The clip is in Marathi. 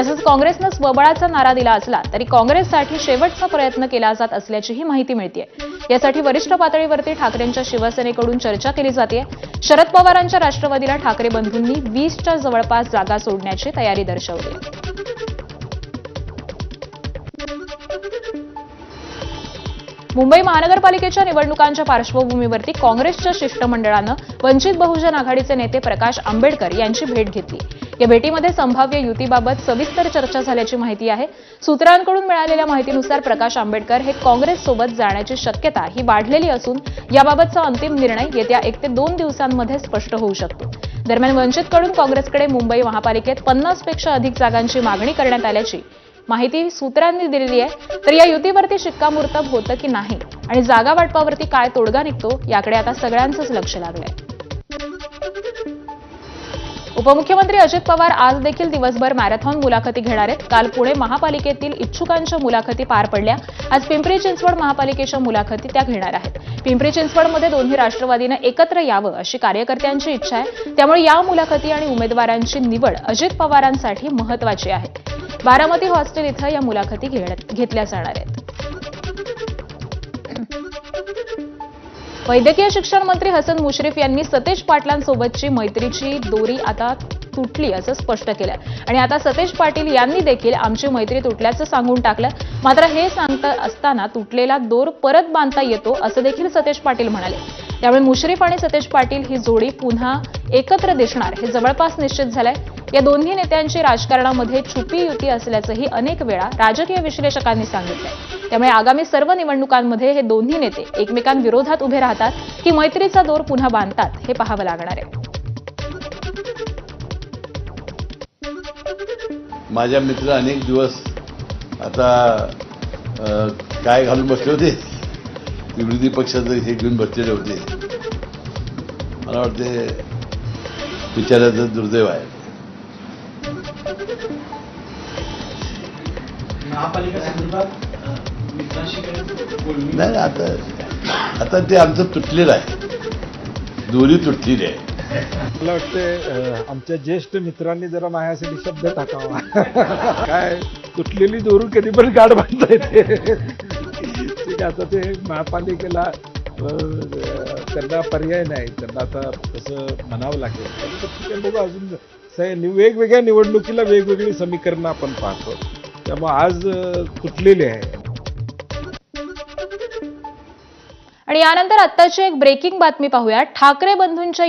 तसंच काँग्रेसनं स्वबळाचा नारा दिला असला तरी काँग्रेससाठी शेवटचा प्रयत्न केला जात असल्याचीही माहिती मिळते यासाठी वरिष्ठ पातळीवरती ठाकरेंच्या शिवसेनेकडून चर्चा केली जाते शरद पवारांच्या राष्ट्रवादीला ठाकरे बंधूंनी वीसच्या जवळपास जागा सोडण्याची तयारी दर्शवली मुंबई महानगरपालिकेच्या निवडणुकांच्या पार्श्वभूमीवरती काँग्रेसच्या शिष्टमंडळानं वंचित बहुजन आघाडीचे नेते प्रकाश आंबेडकर यांची भेट घेतली. या भेटीमध्ये संभाव्य युतीबाबत सविस्तर चर्चा झाल्याची माहिती आहे. सूत्रांकडून मिळालेल्या माहितीनुसार प्रकाश आंबेडकर हे काँग्रेससोबत जाण्याची शक्यता ही वाढलेली असून याबाबतचा अंतिम निर्णय येत्या एक ते दोन दिवसांमध्ये स्पष्ट होऊ शकतो. दरम्यान वंचितकडून काँग्रेसकडे मुंबई महापालिकेत पन्नासपेक्षा अधिक जागांची मागणी करण्यात आल्याची माहिती सूत्रांनी दिलेली आहे. तर या युतीवरती शिक्कामोर्तब होतं की नाही? आणि जागा वाटपावरती काय तोडगा निघतो? याकडे आता सगळ्यांचंच लक्ष लागलंय. उपमुख्यमंत्री अजित पवार आज देखील दिवसभर मॅरेथॉन मुलाखती घेणार आहेत. काल पुणे महापालिकेतील इच्छुकांच्या मुलाखती पार पडल्या. आज पिंपरी चिंचवड महापालिकेच्या मुलाखती त्या घेणार आहेत. पिंपरी चिंचवडमध्ये दोन्ही राष्ट्रवादीनं एकत्र यावं अशी कार्यकर्त्यांची इच्छा आहे. त्यामुळे या मुलाखती आणि उमेदवारांची निवड अजित पवारांसाठी महत्वाची आहे. बारामती हॉस्टेल इथं या मुलाखती घेतल्या जाणार आहेत. वैद्यकीय शिक्षण मंत्री हसन मुश्रीफ यांनी सतेज पाटलांसोबतची मैत्रीची दोरी आता तुटली असं स्पष्ट केलं आणि आता सतेज पाटील यांनी देखील आमची मैत्री तुटल्याचं सांगून टाकलं. मात्र हे सांगता असताना तुटलेला दोर परत बांधता येतो असं देखील सतेज पाटील म्हणाले. त्यामुळे मुश्रीफ आणि सतेज पाटील ही जोडी पुन्हा एकत्र दिसणार हे जवळपास निश्चित झालंय. या दोन्ही नेत्यांची राजकारणामध्ये छुपी युती असल्याचंही अनेक वेळा राजकीय विश्लेषकांनी सांगितलंय. त्यामुळे आगामी सर्व निवडणुकांमध्ये हे दोन्ही नेते एकमेकांविरोधात उभे राहतात की मैत्रीचा दोर पुन्हा बांधतात हे पाहावं लागणार आहे. माझ्या मित्र अनेक दिवस आता काय घालून बसले होते? विरोधी पक्षाचं हे घेऊन बसलेले होते. मला वाटते बिचाऱ्याचं दुर्दैव आहे. नाही आता आता ते आमचं तुटलेलं आहे. दोरी तुटलेली आहे. मला वाटते आमच्या ज्येष्ठ मित्रांनी जरा माझ्यासाठी शब्द टाकावा. काय तुटलेली दोरून कधी पण गाठ बांधता येते. ठीक आहे आता ते महापालिकेला त्यांना पर्याय नाही. त्यांना आता तसं म्हणावं लागेल. तर आहे. वेगवेगळ्या निवडणुकीला वेगवेगळी समीकरणं आपण पाहतो. त्यामुळे आज कुठलेले आहे. आणि यानंतर आत्ताची एक ब्रेकिंग बातमी पाहूया. ठाकरे बंधूंच्या